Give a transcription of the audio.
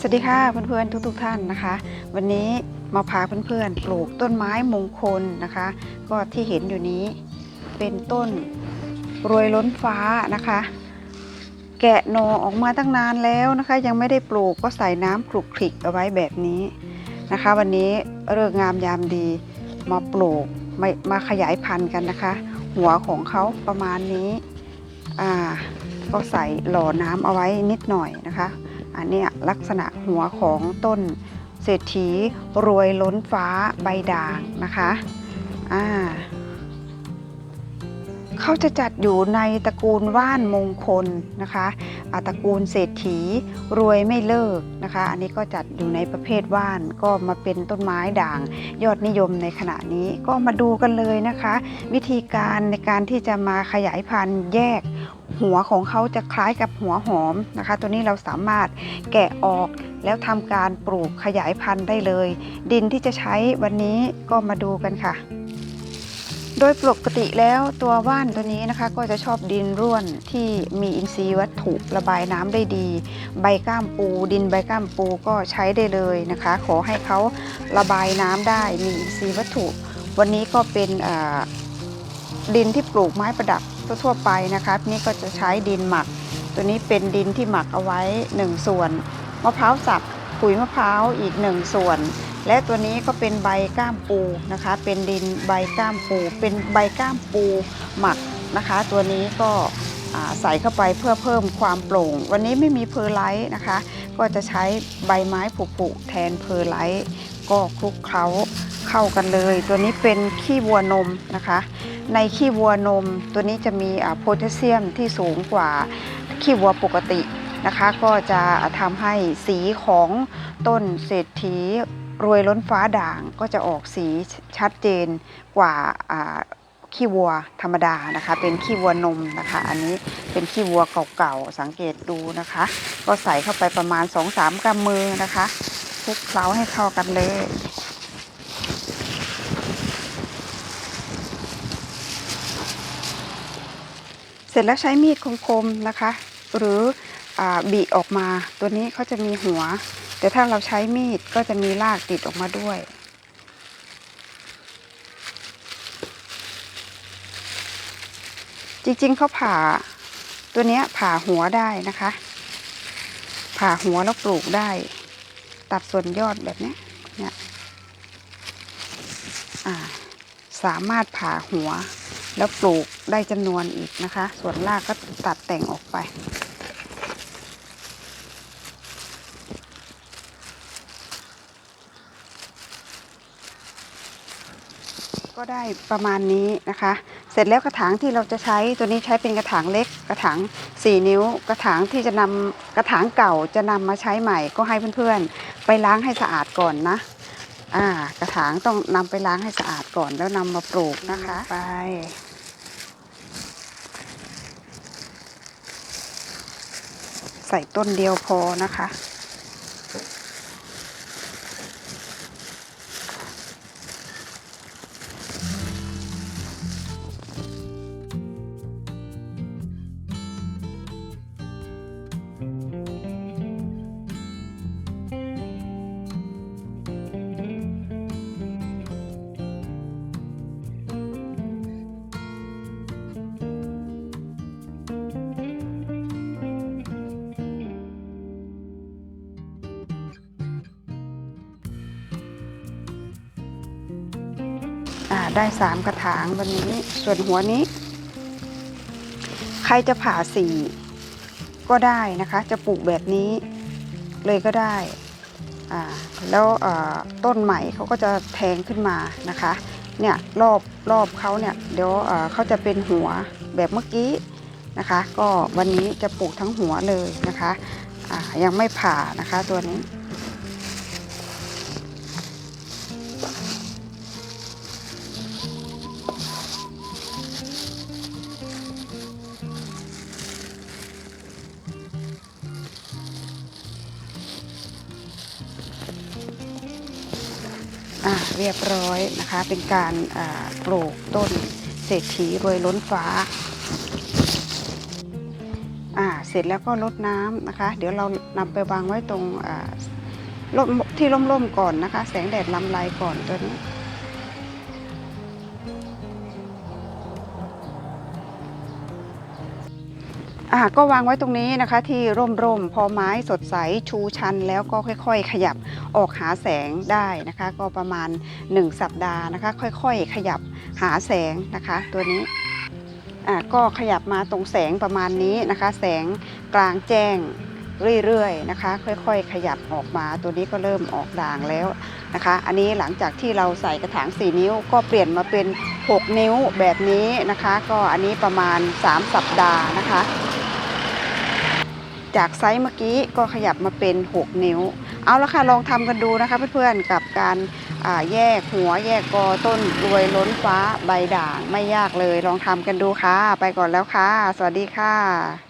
สวัสดีค่ะเพื่อนๆทุกๆท่านนะคะ วันนี้มาพาเพื่อนๆปลูกต้นไม้มงคลนะคะ ก็ที่เห็นอยู่นี้เป็นต้นรวยล้นฟ้านะคะ แกะหนอออกมาตั้งนานแล้วนะคะ ยังไม่ได้ปลูกก็ใส่น้ำคลุกคลิกเอาไว้แบบนี้นะคะ วันนี้เลิกษ์งามยามดีมาปลูกมามาขยายพันธุ์กันนะคะ หัวของเขาประมาณนี้อ่าก็ใส่หล่อน้ำเอาไว้นิดหน่อยนะคะ อันนี้ลักษณะหัวของต้นเศรษฐีรวยล้นฟ้าใบด่างนะคะอ่าเขาจะจัดอยู่ในตระกูลว่านมงคลนะคะ ตระกูลเศรษฐีรวยไม่เลิกนะคะ อันนี้ก็จัดอยู่ในประเภทว่านก็มาเป็นต้นไม้ด่าง ยอดนิยมในขณะนี้ก็มาดูกันเลยนะคะ วิธีการในการที่จะมาขยายพันธุ์แยกหัวของเขาจะคล้ายกับหัวหอมนะคะ ตัวนี้เราสามารถแกะออกแล้วทำการปลูกขยายพันธุ์ได้เลย ดินที่จะใช้วันนี้ก็มาดูกันค่ะ โดยปกติแล้วตัวว่านตัวนี้นะคะก็จะชอบดินร่วนที่มีอินทรีย์วัตถุระบายน้ำได้ดี ใบก้ามปู ดินใบก้ามปูก็ใช้ได้เลยนะคะ ขอให้เขาระบายน้ำได้มีอินทรีย์วัตถุ วันนี้ก็เป็นดินที่ปลูกไม้ประดับทั่วไปนะคะนี่ก็จะใช้ดินหมัก ตัวนี้เป็นดินที่หมักเอาไว้ 1 ส่วนมะพร้าวสับขุยมะพร้าวอีก 1 ส่วน และตัวนี้ก็เป็นใบก้ามปูนะคะ เป็นดินใบก้ามปู เป็นใบก้ามปูหมักนะคะ ตัวนี้ก็ใส่เข้าไปเพื่อเพิ่มความโปร่ง วันนี้ไม่มีเพอร์ไลท์นะคะ ก็จะใช้ใบไม้ผุๆแทนเพอร์ไลท์ก็คลุกเคล้าเข้ากันเลย ตัวนี้เป็นขี้วัวนมนะคะ ในขี้วัวนม ตัวนี้จะมีโพแทสเซียมที่สูงกว่าขี้วัวปกตินะคะ ก็จะทำให้สีของต้นเศรษฐี รวยล้นฟ้าด่างก็จะออกสีชัดเจนกว่าขี้วัวธรรมดานะคะ เป็นขี้วัวนมนะคะ อันนี้เป็นขี้วัวเก่าๆสังเกตดูนะคะ ก็ใส่เข้าไปประมาณ 2-3กำมือนะคะคลุกเคล้าให้เข้ากันเลยเสร็จแล้วใช้มีดคมๆนะคะ หรืออบีออกมาตัวนี้เขาจะมีหัว แต่ถ้าเราใช้มีดก็จะมีรากติดออกมาด้วย จริงๆเขาผ่าตัวเนี้ยผ่าหัวได้นะคะ ผ่าหัวแล้วปลูกได้ ตัดส่วนยอดแบบเนี้ยเนี่ยสามารถผ่าหัวแล้วปลูกได้จำนวนอีกนะคะ ส่วนรากก็ตัดแต่งออกไป ก็ได้ประมาณนี้นะคะ เสร็จแล้วกระถางที่เราจะใช้ตัวนี้ใช้เป็นกระถางเล็ก กระถาง 4 นิ้ว กระถางที่จะนำกระถางเก่าจะนำมาใช้ใหม่ก็ให้เพื่อนๆ ไปล้างให้สะอาดก่อนนะอ่ากระถางต้องนำไปล้างให้สะอาดก่อนแล้วนำมาปลูกนะคะไปใส่ต้นเดียวพอนะคะ ได้สามกระถางวันนี้ ส่วนหัวนี้ ใครจะผ่าสีก็ได้นะคะ จะปลูกแบบนี้เลยก็ได้แล้วต้นใหม่เขาก็จะแทงขึ้นมานะคะเนี่ยรอบรอบเขาเนี่ยเดี๋ยวเขาจะเป็นหัวแบบเมื่อกี้นะคะ ก็วันนี้จะปลูกทั้งหัวเลยนะคะยังไม่ผ่านะคะตัวนี้ อ่าเรียบร้อยนะคะ เป็นการปลูกต้นเศรษฐีรวยล้นฟ้าอ่าเสร็จแล้วก็ลดน้ำนะคะ เดี๋ยวเรานำไปวางไว้ตรงอ่ร่มที่ร่มๆก่อนนะคะ แสงแดดลำไรก่อนตัวนี้ อ่าก็วางไว้ตรงนี้นะคะ ที่ร่มๆพอไม้สดใสชูชันแล้วก็ค่อย ๆ ขยับออกหาแสงได้นะคะ ก็ประมาณ 1 สัปดาห์นะคะ ค่อยๆ ขยับหาแสงนะคะ ตัวนี้อ่าก็ขยับมาตรงแสงประมาณนี้นะคะ แสงกลางแจ้งเรื่อยๆนะคะ ค่อยๆ ขยับออกมาตัวนี้ก็เริ่มออกด่างแล้วนะคะ อันนี้หลังจากที่เราใส่กระถาง 4 นิ้ว ก็เปลี่ยนมาเป็น 6 นิ้วแบบนี้นะคะ ก็อันนี้ประมาณ 3 สัปดาห์นะคะ จากไซส์เมื่อกี้ก็ขยับมาเป็น 6 นิ้ว เอาละค่ะลองทำกันดูนะคะเพื่อนๆกับการแยกหัวแยกกอต้นรวยล้นฟ้าใบด่างไม่ยากเลยลองทำกันดูค่ะ ไปก่อนแล้วค่ะ สวัสดีค่ะ